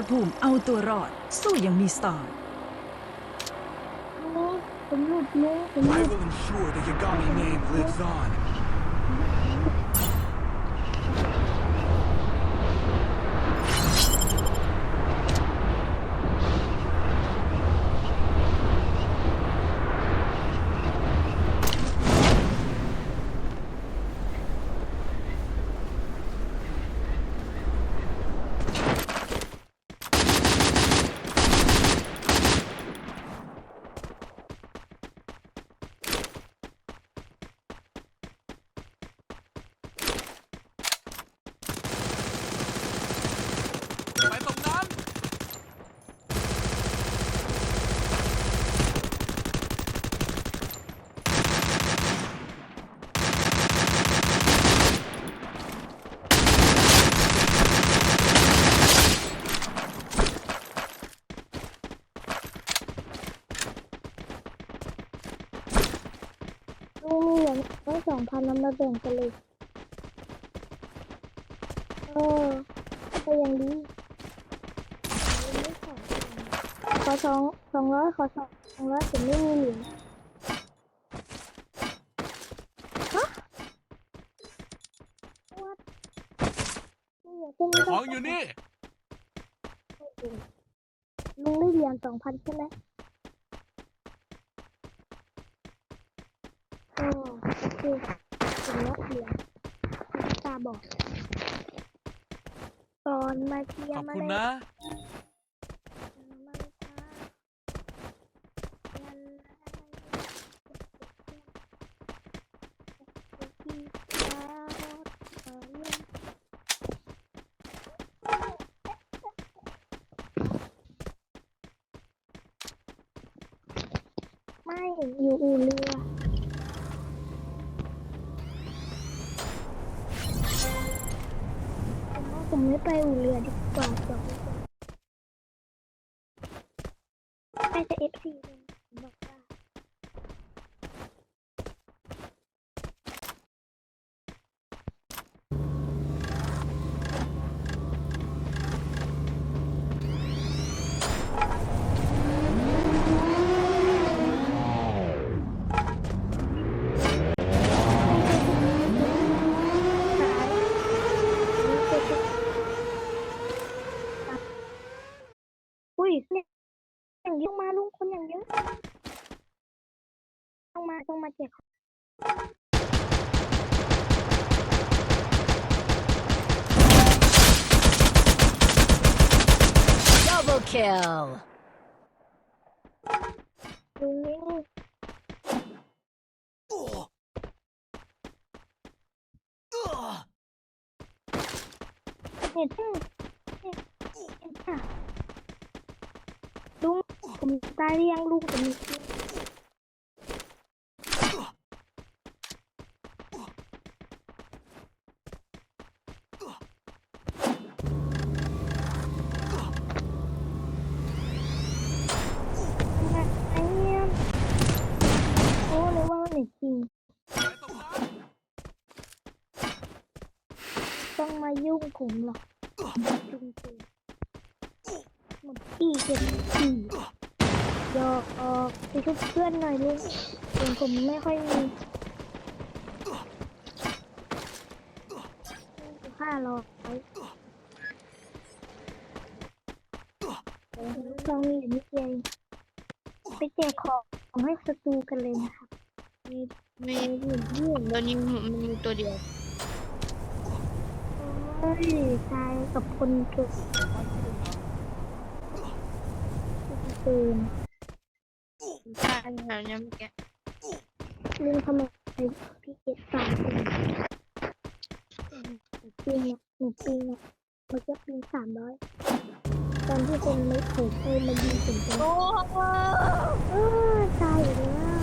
มรภูมิเอาตัวรอด สู้อยังมีสไตล์ลุงผมหลุดลุงผมห I ลุด will ensure the Yagami name lives on. ไปตรงนั้น ลุงมีเหรียญตั้งส องพันนำมาแบ่งกันเลยเออก็ยังดีขอสองสองร้อยขอสองสองร้อยผมไม่มีเหรียญฮะ What? นี่เหรียญแค่นี้ของอยู่นี่ลุงได้เหรียญสองพันใช่ไหมโอ้ โอเคถึงแล้วเหรียญตาบอกตอนมาเทียขอบมาคุณเลยนะมาเลยจ้ายันไม่อยู่อู่ ผมไม่ไปอู่เรือดีกว่าจบอกไว้ก่อน น่าจะ FC เลยบอกว่าอุ้ยเนี่ยอย่างเยอะมาลุงคนอย่างเยอะ ต้อง มาต้องมาแจกของ Double kill ลุงนี่เห็นจ้ะเห็นเห็นจ้ะลุงผมตายหรือยังลุงผมมีชื่อไอ้เนี่ยโอ้เลยว่ามันจริง ไปตรงนั้น ต้องมา ยุ่งผมหรอกจุงจุงหมดที่เจ็ดที่ยอกออกไปชุบเพื่อนหน่อยลุงเสียงผมไม่ค่อยมีห้าร้อยลองมีอยู่นิดเดียวเองไปแจกของให้ศัตรูกันเลยนะครับมีหนึ่งที่เห็นตอนนี้มันมีตัวเดียว เฮ้ยชายกับคนเกิดปืนใช่แถวเนี้เมื่อกี้ลุงทำไมพี่เก็บสามคนหนูปีนอะหนูปีนอะเมื่อกี้ปีนสามร้อยตอนที่คนไม่ถูกเอ้ยมายิงถึงตัวโอ้เออตายอยู่แล้ว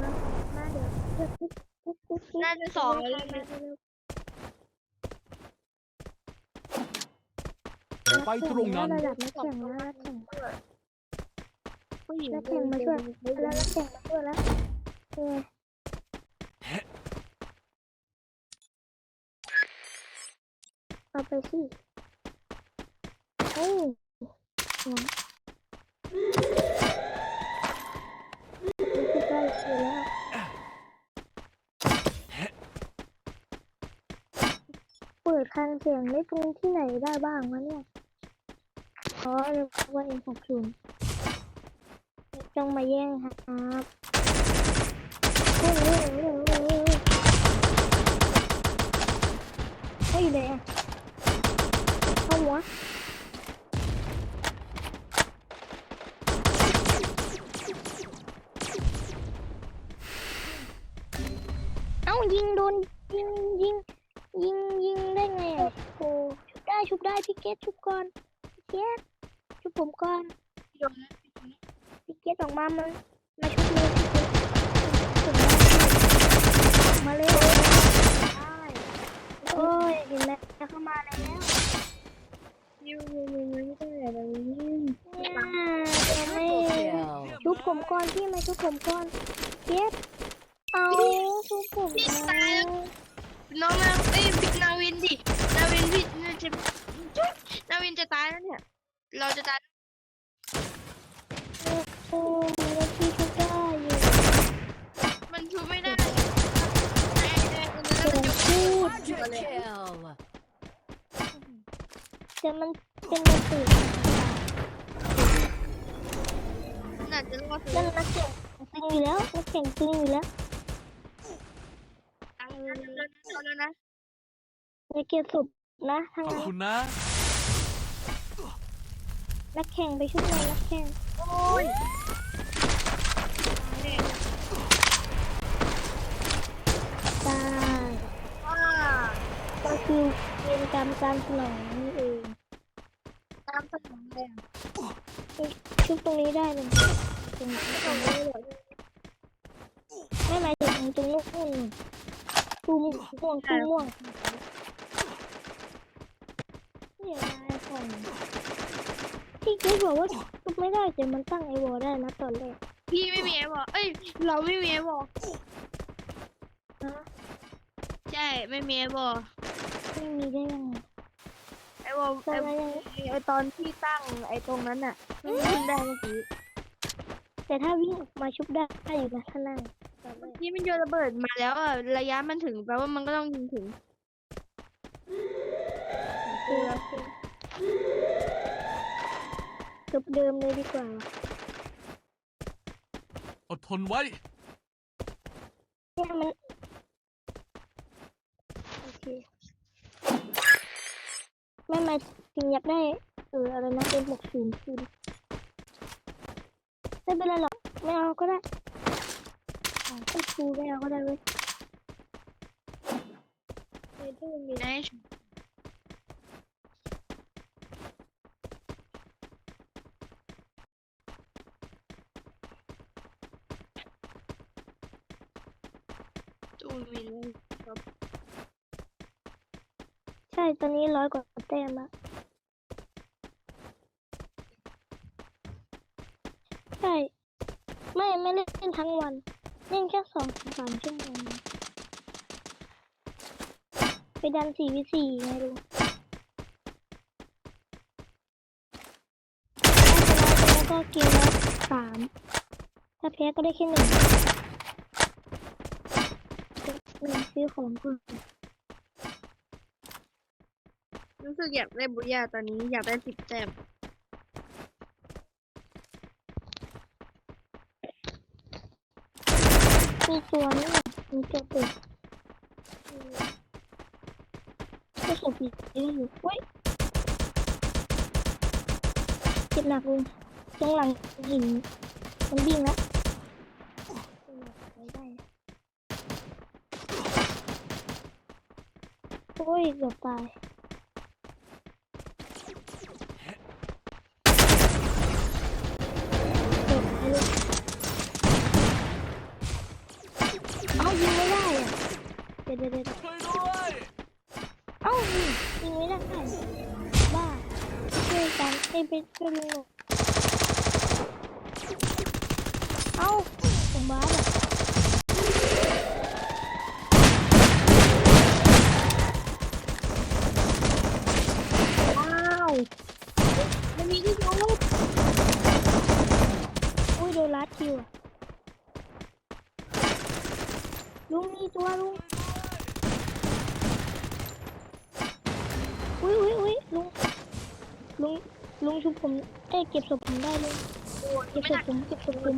มามาเดี๋ยว เดี๋ยวกิ๊กกิ๊กกิ๊กกิ๊กน่าจะสองแล้วมาเลยเร็วไปตรงนั้นระดับนักแข่งแล้วนักแข่งผู้หญิงนักแข่งมาช่วยแล้วนักแข่งมาช่วยแล้วเออเอาไปสิอ้หัวรู้สึกได้อยู่แล้ว เปิดคลังเสียงได้ตรงที่ไหนได้บ้างวะเนี่ยอ๋อเรียกว่า M60 จงมาแย่งครับเฮ้ยเฮ้ยเฮ้ยเฮ้ยเฮ้ยเฮ้ยเดี๋ยวเข้าหัวเอ้ายิงโดนยิงยิง ชุบได้ชุบได้พี่เกตชุบก่อนพี่เกตชุบผมก่อนยงพี่เกตออกมามามาชุบเลยพี่เกตชุบได้มาเลยได้โอ้ยเห็นแล้วเข้ามาแล้วยูยูยูยูไม่ได้อะไรเลยเนี่ยจะไม่ Double kill. ชุบผมก่อนพี่มาชุบผมก่อนเกตเอาชุบผมนะน้องนาเอ้ยพี่นาวินดินาวินพี่น่าจะจุ๊ยนาวินจะตายแล้วเนี่ย เราจะตายโอ้แล้วพี่ชุบได้อยู่มันชูไม่ได้ไอ้ไอ้ไอ้นั่นมันยกพูด Quadra kill. แต่มันเป็นกระสือน่าจะรอดนั่นนักเก่งจริงอยู่แล้วนักเก่งจริงอยู่แล้วตายแล้วแล้วนะในเกียรติสุดนะทางขอบนั้นคุณนะ นักแข่งไปชุบเลยนักแข่งโอ้ยตายว้าก็คือเวรกรรมการสนองนี่เองตามสนองเลยอะชุบตรงนี้ได้เลยตรงนี้ตรงนี้เลยไม่หมายถึงตรงนู้นตูม่วงม่วงตูม่วงเนี่ยนายของ ที่คิดบอกว่าชุบไม่ได้แต่มันตั้งไอวอลได้นะตอนแรกพี่ไม่มีไอ้บอกเอ้ย เราไม่มีไอ้บอกนะใช่ ไม่มีไอ้บอกไม่มีได้ยังไงไอ้บอกตอนไอ้นั้นยังไอ้ตอนที่ตั้งไอ้ตรงนั้นน่ะมันขึ้นได้เมื่อกี้แต่ถ้าวิ่งออกมาชุบได้อยู่นะข้างหน้าตอนแรกนี่มันโยนระเบิดมาแล้วอะระยะมันถึงแปลว่ามันก็ต้องยิงถึง คือจ บเดิมเลยดีกว่า อดทนไว้ เนี่ยมัน โอเค ไม่หมายถึงอยากได้ เอออะไรนะเป็นหกศูนย์คืนไม่เป็นไรหรอก ไม่เอาก็ได้อ่าก็ครูไม่เอาก็ได้เว้ยไปดูมีได้ ตู้มีเลย ใช่ตอนนี้ร้อยกว่าแต้มละใช่ ไม่ไม่เล่นทั้งวันเล่นแค่สองสามชั่วโมงไปดันสี่วิสี่ไงดูถ้าชนะก็เกมละสามถ้าแพ้ก็ได้แค่หนึ่งหนึ่งซื้อของก่อน รู้สึกอยากได้บุญญาตอนนี้อยากได้สิบแต้มมีตัวนี่มีตัวเปิดก็สปีดเยอะอยู่เว้ยเจ็บหนักเลยตรงหลังหินมันวิ่งแล้วโอ้ยเกือบตาย ดี๋ยวเดี๋ยวเดี๋ยวช่วยด้วยเอ้ายิงยิงไม่ได้บ้าช่วยกันไอ้ยไปช่วยลุงหน่อยเอ้าผมบ้าแบบอ้าวาร์ดคิวอะลุงมีตัวลุงอุ้ยอุ้ยอุ้ยลุง ลุงลุงชุบผมเอ้ยเก็บศพผมได้ลุงโอ้ยเก็บไม่ศได้พผมเก็บศพผม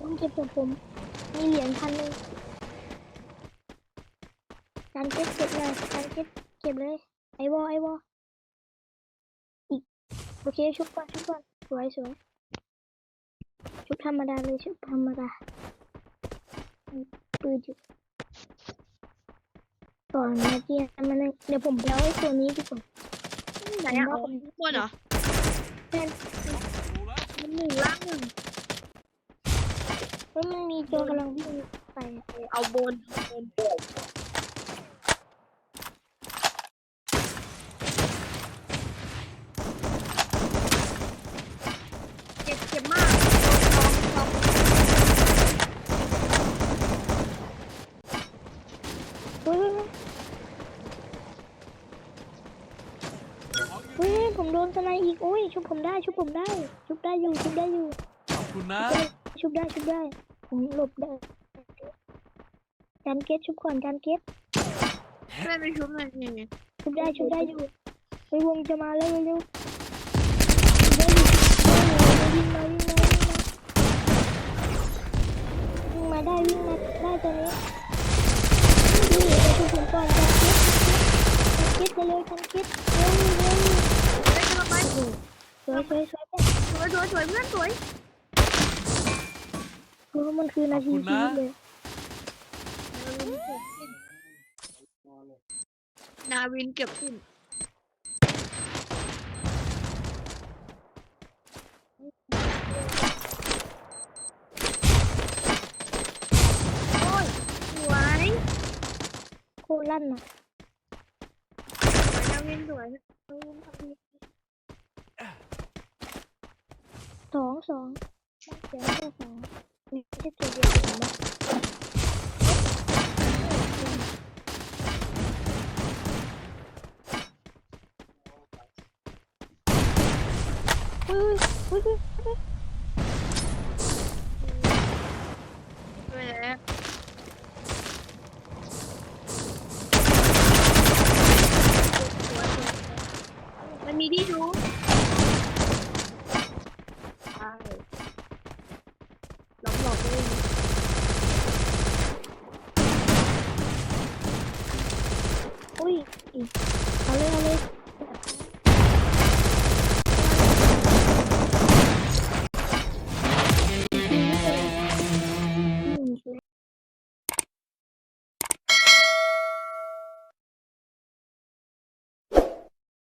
ลุงเก็บศพผมมีเหรียญพันหนึ่งการเก็บเก็บเลยการเก็บเก็บเลย ไอวอไอวออีกโอเคชุบก่อนชุบก่อนสวยสวยชุบธรรมดาเลยชุบธรรมดามีปืนอยู่ก่อนมาเกียร์มันเลยเดี๋ยวผมไปเอาไอ้ตัวนี้ดีกว่า ไหนอะอ๋อข้างบนเหรอแม่นมันหนึ่งล่างหนึ่งเฮ้ยมันมีตัวกำลังวิ่งไปอะเอาบนบนเจ็บเจ็บมากลองลอง เฮ้ยเฮ้ยผม โดนสไนด์อีกโอ้ยชุบผมได้ชุบผมได้ ชุบได้อยู่ชุบได้อยู่ ขอบคุณนะ ชุบได้ชุบได้ผมหลบได้จานเกตชุบก่อนจานเกตเพื่อนไปชุบหน่อยสิชุบได้ชุบได้อยู่ไปวงจะมาแล้วเร็วๆได้อยู่วิ่งมาวิ่งมาวิ่งมาวิ่งมาได้วิ่งมาได้ตอนนี้นี่ไปชุบผมก่อนจานเกตจานเกตเร็วๆจานเกตเร็วเร็ว ไปกำลังไป สวยสวยสวย สวยสวยสวยเพื่อนสวย เออ มันคือนาทีชีวิตเลย นาวินเก็บขึ้น โอ้ยสวยโคตรลั่นอะสวยนาวินสวยสองสองเสียงแค่สองไม่ใช่ตัวเดียวกันนะเฮ้ยเฮ้ย